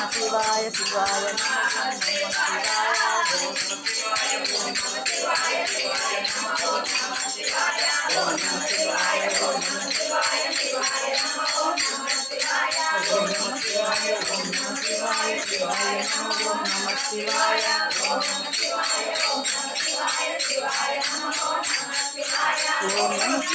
శివాయ ఓం నమ శివాయ ఓం నమ శివాయ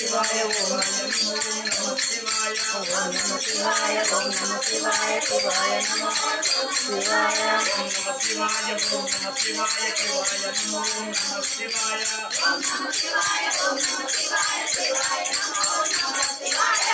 ശിവായ ഓം നമോ ശിവായ ഓം നമോ ശിവായ ഓം നമോ ശിവായ ശിവായ നമോ ശിവായ ഓം നമോ ശിവായ ഓം നമോ ശിവായ ശിവായ നമോ ഓം നമോ ശിവായ ഓം നമോ ശിവായ ഓം നമോ ശിവായ ശിവായ നമോ ഓം നമോ ശിവായ